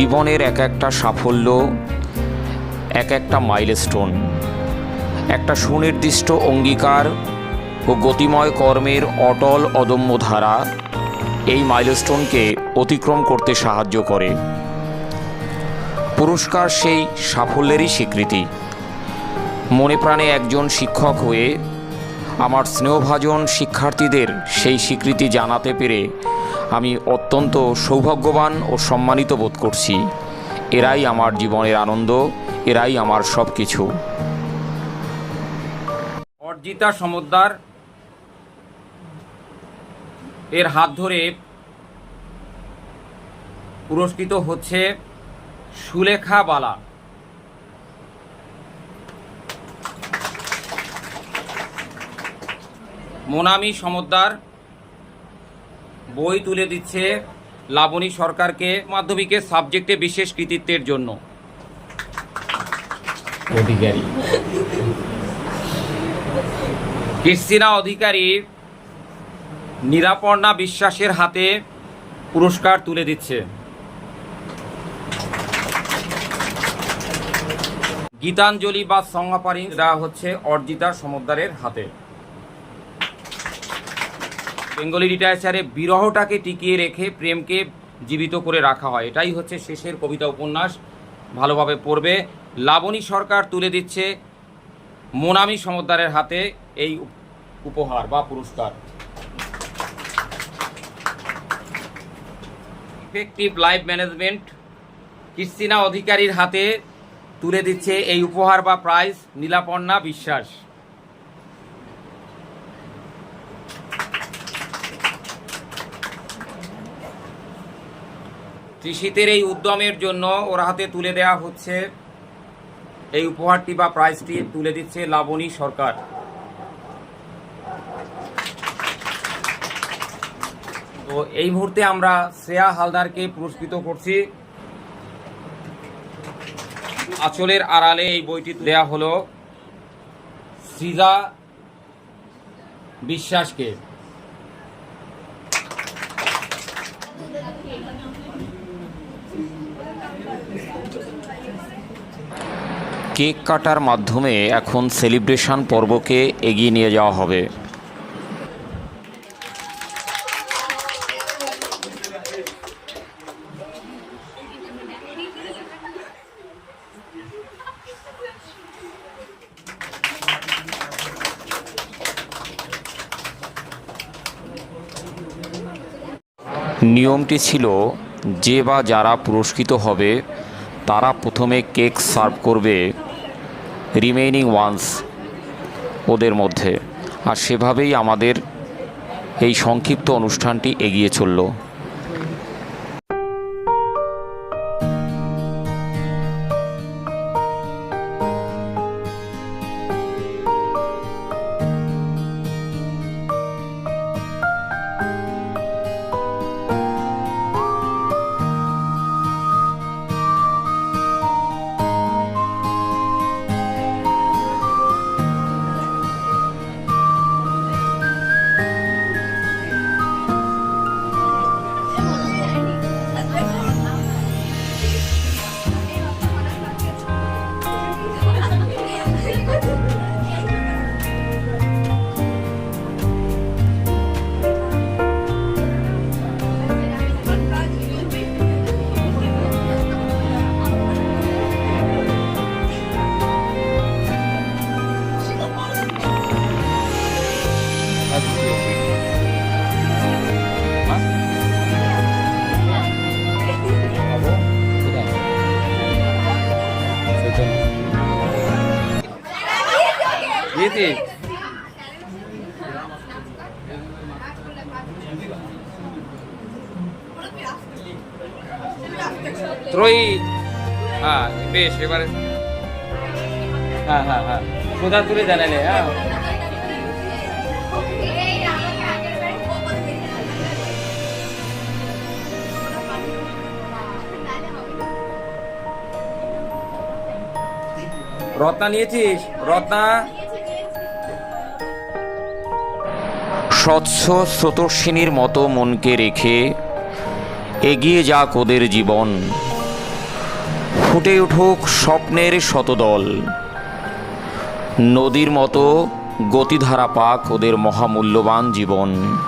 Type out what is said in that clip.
জীবনের এক একটা সাফল্য, এক একটা মাইলস্টোন একটা সুনির্দিষ্ট অঙ্গীকার ও গতিময় কর্মের অটল অদম্য ধারা এই মাইলস্টোনকে অতিক্রম করতে সাহায্য করে। পুরস্কার সেই সাফল্যেরই স্বীকৃতি। মনে প্রাণে একজন শিক্ষক হয়ে আমার স্নেহভাজন শিক্ষার্থীদের সেই স্বীকৃতি জানাতে পেরে আমি অত্যন্ত সৌভাগ্যবান ও সম্মানিত বোধ করছি। এরাই আমার জীবনের আনন্দ, এরাই আমার সব কিছু অর্জিতা সমদ্দার এর হাত ধরে পুরস্কৃত হচ্ছে সুলেখা বালা। মোনামি সমদ্দার বই তুলে দিচ্ছে লাবণী সরকারকে মাধ্যমিকের সাবজেক্টে বিশেষ কৃতিত্বের জন্য। অধিকারী। ক্রিস্টিনা অধিকারী নিরাপর্ণা বিশ্বাসের হাতে পুরস্কার তুলে দিচ্ছে। গীতাঞ্জলি বা সংহাপারি দেওয়া হচ্ছে অর্জিতা সমদ্দারের হাতে। বেঙ্গলি লিটারেচারে বিরহটাকে টিকিয়ে রেখে প্রেমকে জীবিত করে রাখা হয়। এটাই হচ্ছে শেষের কবিতা উপন্যাস। ভালোভাবে পড়বে। লাবণী সরকার তুলে দিচ্ছে মোনামি সমদ্দারের হাতে এই উপহার বা পুরস্কার। ইফেক্টিভ লাইফ ম্যানেজমেন্ট ক্রিস্টিনা অধিকারীর হাতে তুলে দিচ্ছে এই উপহার বা প্রাইজ নীলাপর্ণা বিশ্বাস। কৃষিতের এই উদ্যমের জন্য ওর হাতে তুলে দেওয়া হচ্ছে এই উপহারটি বা প্রাইজটি তুলে দিচ্ছে লাবণী সরকার। তো এই মুহূর্তে আমরা শ্রেয়া হালদারকে পুরস্কৃত করছি। আঁচলের আড়ালে এই বইটি দেয়া হলো সৃজা বিশ্বাসকে। কেক কাটার মাধ্যমে এখন সেলিব্রেশন পর্বকে এগিয়ে নিয়ে যাওয়া হবে। নিয়মটি ছিল যে বা যারা পুরস্কৃত হবে, তারা প্রথমে কেক সার্ভ করবে রিমেইনিং ওয়ান্স ওদের মধ্যে। আর সেভাবেই আমাদের এই সংক্ষিপ্ত অনুষ্ঠানটি এগিয়ে চলল। দিয়েছি ত্রয়ী হ্যাঁ বেশ এবারে হ্যাঁ হ্যাঁ হ্যাঁ সোজা তুলে জানালে হ্যাঁ রত্না নিয়েছিস রত্না স্বচ্ছ স্রোতস্বিনীর মতো মনকে রেখে এগিয়ে যাক ওদের জীবন। ফুটে উঠুক স্বপ্নের শতদল। নদীর মতো গতিধারা পাক ওদের মহামূল্যবান জীবন।